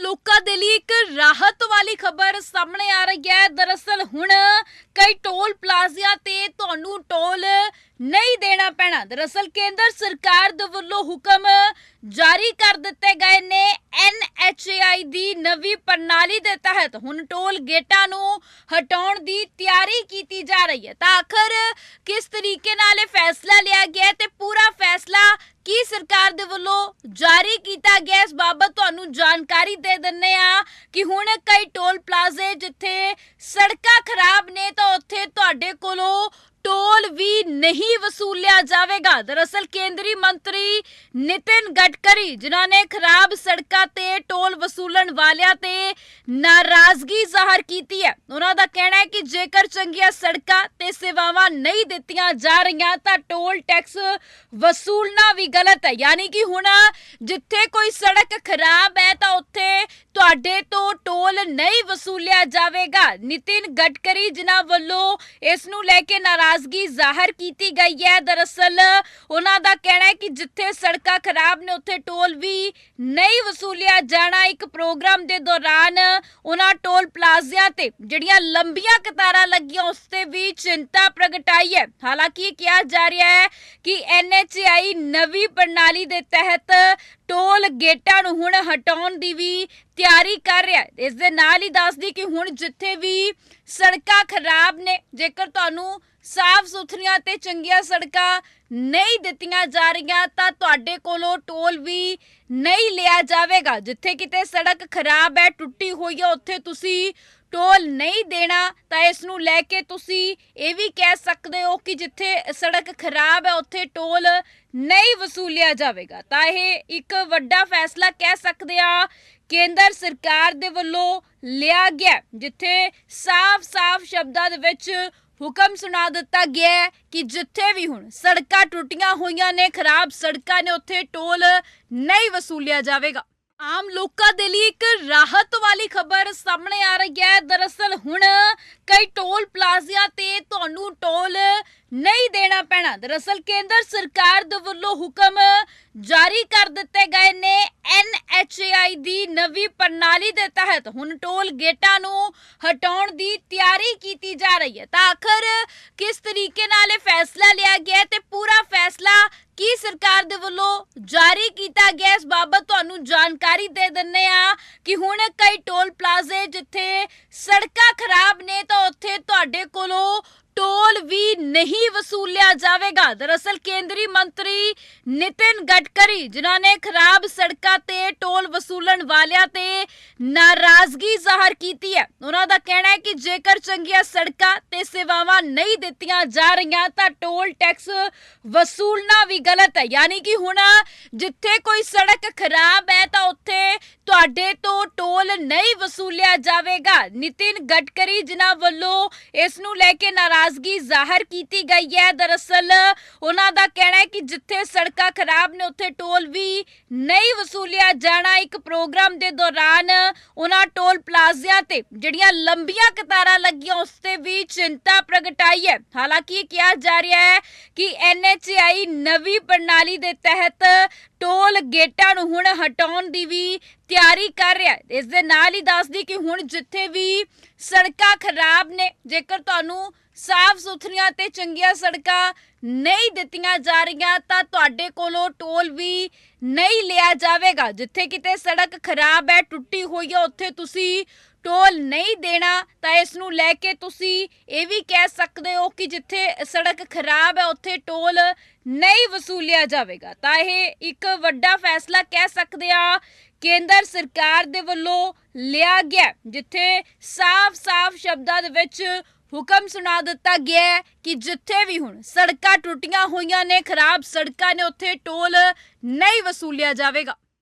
ਲੋਕਾਂ ਦੇ ਲਈ ਇੱਕ ਰਾਹਤ ਵਾਲੀ ਖਬਰ ਸਾਹਮਣੇ ਆ ਰਹੀ ਹੈ। ਦਰਅਸਲ ਹੁਣ ਕਈ ਟੋਲ ਪਲਾਜ਼ਿਆਂ ਤੇ ਤੁਹਾਨੂੰ ਟੋਲ ਨਹੀਂ ਦੇਣਾ ਪੈਣਾ। ਦਰਅਸਲ ਕੇਂਦਰ ਸਰਕਾਰ ਦੇ ਵੱਲੋਂ ਹੁਕਮ ਜਾਰੀ ਕਰ ਦਿੱਤੇ ਗਏ ਨੇ। ਐਨਐਚਏਆਈ ਦੀ ਨਵੀਂ ਪ੍ਰਣਾਲੀ ਦੇ ਤਹਿਤ ਹੁਣ ਟੋਲ ਗੇਟਾਂ ਨੂੰ ਹਟਾਉਣ ਦੀ ਤਿਆਰੀ ਕੀਤੀ ਜਾ ਰਹੀ ਹੈ। ਤਾਂ ਆਖਰ ਕਿਸ ਤਰੀਕੇ ਨਾਲ ਇਹ ਫੈਸਲਾ ਲਿਆ ਗਿਆ ਤੇ ਪੂਰਾ ਸਰਕਾਰ ਦੇ ਵੱਲੋਂ ਜਾਰੀ ਕੀਤਾ ਗਿਆ ਇਸ ਬਾਬਤ ਤੁਹਾਨੂੰ ਜਾਣਕਾਰੀ ਦੇ ਦਿੰਨੇ ਆ ਕਿ ਹੁਣ ਕਈ ਟੋਲ ਪਲਾਜ਼ੇ ਜਿੱਥੇ ਸੜਕਾਂ ਖਰਾਬ ਨੇ ਤਾਂ ਉੱਥੇ ਤੁਹਾਡੇ ਨਹੀਂ ਵਸੂਲਿਆ ਜਾਵੇਗਾ। ਦਰਅਸਲ ਕੇਂਦਰੀ ਮੰਤਰੀ ਨਿਤਿਨ ਗਡਕਰੀ, ਜਿਨ੍ਹਾਂ ਨੇ ਖਰਾਬ ਸੜਕਾਂ ਤੇ ਟੋਲ ਵਸੂਲਣ ਵਾਲਿਆਂ ਤੇ ਨਾਰਾਜ਼ਗੀ ਜ਼ਾਹਰ ਕੀਤੀ ਹੈ। ਉਹਨਾਂ ਦਾ ਕਹਿਣਾ ਹੈ ਕਿ ਜੇਕਰ ਚੰਗੀਆਂ ਸੜਕਾਂ ਤੇ ਸੇਵਾਵਾਂ ਨਹੀਂ ਦਿੱਤੀਆਂ ਜਾ ਰਹੀਆਂ, ਤਾਂ ਟੋਲ ਟੈਕਸ ਵਸੂਲਣਾ ਵੀ ਗਲਤ ਹੈ। ਯਾਨੀ ਕਿ ਹੁਣ ਜਿੱਥੇ ਕੋਈ ਸੜਕ ਖਰਾਬ ਹੈ, ਤਾਂ ਉੱਥੇ ਤੁਹਾਡੇ ਤੋਂ ਟੋਲ ਨਹੀਂ ਵਸੂਲਿਆ ਜਾਵੇਗਾ। ਨਿਤਿਨ ਗਡਕਰੀ ਜਿਨ੍ਹਾਂ ਵੱਲੋਂ ਇਸ ਨੂੰ ਲੈ ਕੇ ਨਾਰਾਜ਼ਗੀ ਜ਼ਾਹਰ ਕੀਤੀ ਗਈ ਹੈ, ਦਰਅਸਲ ਉਹਨਾਂ ਦਾ ਕਹਿਣਾ ਹੈ ਕਿ ਜਿੱਥੇ ਸੜਕਾਂ ਖਰਾਬ ਨੇ, ਉੱਥੇ ਟੋਲ ਵੀ ਨਹੀਂ ਵਸੂਲਿਆ ਜਾਣਾ। ਇੱਕ ਪ੍ਰੋਗਰਾਮ ਦੇ ਦੌਰਾਨ ਉਹਨਾਂ ਟੋਲ ਪਲਾਜ਼ਿਆਂ ਤੇ ਜਿਹੜੀਆਂ ਲੰਬੀਆਂ ਕਤਾਰਾਂ ਲੱਗੀਆਂ, ਉਸ ਤੇ ਵੀ ਚਿੰਤਾ ਪ੍ਰਗਟਾਈ ਹੈ। ਹਾਲਾਂਕਿ ਇਹ ਕਿਹਾ ਜਾ ਰਿਹਾ ਹੈ ਕਿ ਐਨਐਚਆਈ ਨਵੀਂ ਪ੍ਰਣਾਲੀ ਦੇ ਤਹਿਤ ਟੋਲ ਗੇਟਾਂ ਨੂੰ ਹੁਣ ਹਟਾਉਣ ਦੀ ਵੀ ਤਿਆਰੀ ਕਰ ਰਿਹਾ ਹੈ। ਇਸ ਦੇ ਨਾਲ ਹੀ ਦੱਸਦੀ ਕਿ ਹੁਣ ਜਿੱਥੇ ਵੀ ਸੜਕਾਂ ਖਰਾਬ ਨੇ, ਜੇਕਰ ਤੁਹਾਨੂੰ ਸਾਫ਼ ਸੁਥਰੀਆਂ ਤੇ ਚੰਗੀਆਂ ਸੜਕਾਂ ਨਹੀਂ ਦਿੱਤੀਆਂ ਜਾ ਰਹੀਆਂ, ਤਾਂ ਤੁਹਾਡੇ ਕੋਲੋਂ ਟੋਲ ਵੀ ਨਹੀਂ ਲਿਆ ਜਾਵੇਗਾ। ਜਿੱਥੇ ਕਿਤੇ ਸੜਕ ਖਰਾਬ ਹੈ, ਟੁੱਟੀ ਹੋਈ ਹੈ, ਉੱਥੇ ਤੁਸੀਂ ਟੋਲ ਨਹੀਂ ਦੇਣਾ, ਤਾਂ ਇਸ ਨੂੰ ਲੈ ਕੇ ਤੁਸੀਂ ਇਹ ਵੀ ਕਹਿ ਸਕਦੇ ਹੋ ਕਿ ਜਿੱਥੇ ਸੜਕ ਖਰਾਬ ਹੈ, ਉੱਥੇ ਟੋਲ ਨਹੀਂ ਵਸੂਲਿਆ ਜਾਵੇਗਾ। ਤਾਂ ਇਹ ਇੱਕ ਵੱਡਾ ਫੈਸਲਾ ਕਹਿ ਸਕਦੇ ਆ, ਕੇਂਦਰ ਸਰਕਾਰ ਦੇ ਵੱਲੋਂ ਲਿਆ ਗਿਆ ਜਿੱਥੇ ਸਾਫ਼-ਸਾਫ਼ ਸ਼ਬਦਾਂ ਦੇ ਵਿੱਚ ਹੁਕਮ ਸੁਣਾ ਦਿੱਤਾ ਗਿਆ ਹੈ ਕਿ ਜਿੱਥੇ ਵੀ ਹੁਣ ਸੜਕਾਂ ਟੁੱਟੀਆਂ ਹੋਈਆਂ ਨੇ, ਖਰਾਬ ਸੜਕਾਂ ਨੇ, ਉੱਥੇ ਟੋਲ ਨਹੀਂ ਵਸੂਲਿਆ ਜਾਵੇਗਾ। ਆਮ ਲੋਕਾਂ ਦੇ ਲਈ ਇੱਕ ਰਾਹਤ ਵਾਲੀ ਖਬਰ ਸਾਹਮਣੇ ਆ ਰਹੀ ਹੈ। ਦਰਅਸਲ ਹੁਣ ਕਈ ਟੋਲ ਪਲਾਜ਼ਿਆਂ ਤੇ ਤੁਹਾਨੂੰ ਟੋਲ ਨਹੀਂ ਦੇਣਾ ਪੈਣਾ। ਦਰਅਸਲ ਕੇਂਦਰ ਸਰਕਾਰ ਦੇ ਵੱਲੋਂ ਹੁਕਮ ਜਾਰੀ ਕਰ ਦਿੱਤੇ ਗਏ ਨੇ। ਐਨਐਚਏਆਈ ਦੀ ਨਵੀਂ ਪ੍ਰਣਾਲੀ ਦੇ ਤਹਿਤ ਹੁਣ ਟੋਲ ਗੇਟਾਂ ਨੂੰ ਹਟਾਉਣ ਦੀ ਤਿਆਰੀ ਕੀਤੀ ਜਾ ਰਹੀ ਹੈ। ਤਾਂ ਆਖਰ ਕਿਸ ਤਰੀਕੇ ਨਾਲ ਇਹ ਫੈਸਲਾ ਲਿਆ ਗਿਆ ਤੇ ਪੂਰਾ ਫੈਸਲਾ ਸਰਕਾਰ ਦੇ ਵੱਲੋਂ ਜਾਰੀ ਕੀਤਾ ਗਿਆ। ਇਸ ਬਾਬਤ ਤੁਹਾਨੂੰ ਜਾਣਕਾਰੀ ਦੇ ਦਿੰਨੇ ਆ ਕਿ ਹੁਣ ਕਈ ਟੋਲ ਪਲਾਜ਼ੇ ਜਿੱਥੇ ਸੜਕਾਂ ਖਰਾਬ ਨੇ ਤਾਂ ਉੱਥੇ ਤੁਹਾਡੇ ਨਹੀਂ ਵਸੂਲਿਆ ਜਾਵੇਗਾ। ਦਰਅਸਲ ਕੇਂਦਰੀ ਮੰਤਰੀ ਨਿਤਿਨ ਗਡਕਰੀ, ਜਿਨ੍ਹਾਂ ਨੇ ਖਰਾਬ ਸੜਕਾਂ ਤੇ ਟੋਲ ਵਸੂਲਣ ਵਾਲਿਆਂ ਤੇ ਨਾਰਾਜ਼ਗੀ ਜ਼ਾਹਰ ਕੀਤੀ ਹੈ। ਉਹਨਾਂ ਦਾ ਕਹਿਣਾ ਹੈ ਕਿ ਜੇਕਰ ਚੰਗੀਆਂ ਸੜਕਾਂ ਤੇ ਸੇਵਾਵਾਂ ਨਹੀਂ ਦਿੱਤੀਆਂ ਜਾ ਰਹੀਆਂ, ਤਾਂ ਟੋਲ ਟੈਕਸ ਵਸੂਲਣਾ ਵੀ ਗਲਤ ਹੈ। ਯਾਨੀ ਕਿ ਹੁਣ ਜਿੱਥੇ ਕੋਈ ਸੜਕ ਖਰਾਬ ਤੁਹਾਡੇ ਤੋਂ ਟੋਲ ਨਹੀਂ ਵਸੂਲਿਆ ਜਾਵੇਗਾ। ਨਿਤਿਨ ਗਡਕਰੀ ਜਿਨ੍ਹਾਂ ਵੱਲੋਂ ਇਸ ਨੂੰ ਲੈ ਕੇ ਨਾਰਾਜ਼ਗੀ ਜ਼ਾਹਰ ਕੀਤੀ ਗਈ ਹੈ, ਦਰਅਸਲ ਉਹਨਾਂ ਦਾ ਕਹਿਣਾ ਹੈ ਕਿ ਜਿੱਥੇ ਸੜਕਾਂ ਖਰਾਬ ਨੇ, ਉੱਥੇ ਟੋਲ ਵੀ ਨਹੀਂ ਵਸੂਲਿਆ ਜਾਣਾ। ਇੱਕ ਪ੍ਰੋਗਰਾਮ ਦੇ ਦੌਰਾਨ ਉਹਨਾਂ ਟੋਲ ਪਲਾਜ਼ਿਆਂ ਤੇ ਜਿਹੜੀਆਂ ਲੰਬੀਆਂ ਕਤਾਰਾਂ ਲੱਗੀਆਂ, ਉਸ ਤੇ ਵੀ ਚਿੰਤਾ ਪ੍ਰਗਟਾਈ ਹੈ। ਹਾਲਾਂਕਿ ਇਹ ਕਿਹਾ ਜਾ ਰਿਹਾ ਹੈ ਕਿ ਐਨਐਚਆਈ ਨਵੀਂ ਪ੍ਰਣਾਲੀ ਦੇ ਤਹਿਤ ਟੋਲ ਗੇਟਾਂ ਨੂੰ ਹੁਣ ਹਟਾਉਣ ਦੀ ਵੀ ਤਿਆਰੀ ਕਰ ਰਿਹਾ ਹੈ। ਇਸ ਦੇ ਨਾਲ ਹੀ ਦੱਸਦੀ ਕਿ ਹੁਣ ਜਿੱਥੇ ਵੀ ਸੜਕਾਂ ਖਰਾਬ ਨੇ, ਜੇਕਰ ਤੁਹਾਨੂੰ ਸਾਫ਼ ਸੁਥਰੀਆਂ ਤੇ ਚੰਗੀਆਂ ਸੜਕਾਂ ਨਹੀਂ ਦਿੱਤੀਆਂ ਜਾ ਰਹੀਆਂ, ਤਾਂ ਤੁਹਾਡੇ ਕੋਲੋਂ ਟੋਲ ਵੀ ਨਹੀਂ ਲਿਆ ਜਾਵੇਗਾ। ਜਿੱਥੇ ਕਿਤੇ ਸੜਕ ਖਰਾਬ ਹੈ, ਟੁੱਟੀ ਹੋਈ ਹੈ, ਉੱਥੇ ਤੁਸੀਂ ਟੋਲ ਨਹੀਂ ਦੇਣਾ, ਤਾਂ ਇਸ ਨੂੰ ਲੈ ਕੇ ਤੁਸੀਂ ਇਹ ਵੀ ਕਹਿ ਸਕਦੇ ਹੋ ਕਿ ਜਿੱਥੇ ਸੜਕ ਖਰਾਬ ਹੈ, ਉੱਥੇ ਟੋਲ ਨਹੀਂ ਵਸੂਲਿਆ ਜਾਵੇਗਾ। ਤਾਂ ਇਹ ਇੱਕ ਵੱਡਾ ਫੈਸਲਾ ਕਹਿ ਸਕਦੇ ਆ, ਕੇਂਦਰ ਸਰਕਾਰ ਦੇ ਵੱਲੋਂ ਲਿਆ ਗਿਆ ਜਿੱਥੇ ਸਾਫ਼-ਸਾਫ਼ ਸ਼ਬਦਾਂ ਦੇ ਵਿੱਚ ਹੁਕਮ ਸੁਣਾ ਦਿੱਤਾ ਗਿਆ ਕਿ ਜਿੱਥੇ ਵੀ ਹੁਣ ਸੜਕਾਂ ਟੁੱਟੀਆਂ ਹੋਈਆਂ ਨੇ, ਖਰਾਬ ਸੜਕਾਂ ਨੇ, ਉੱਥੇ ਟੋਲ ਨਹੀਂ ਵਸੂਲਿਆ ਜਾਵੇਗਾ।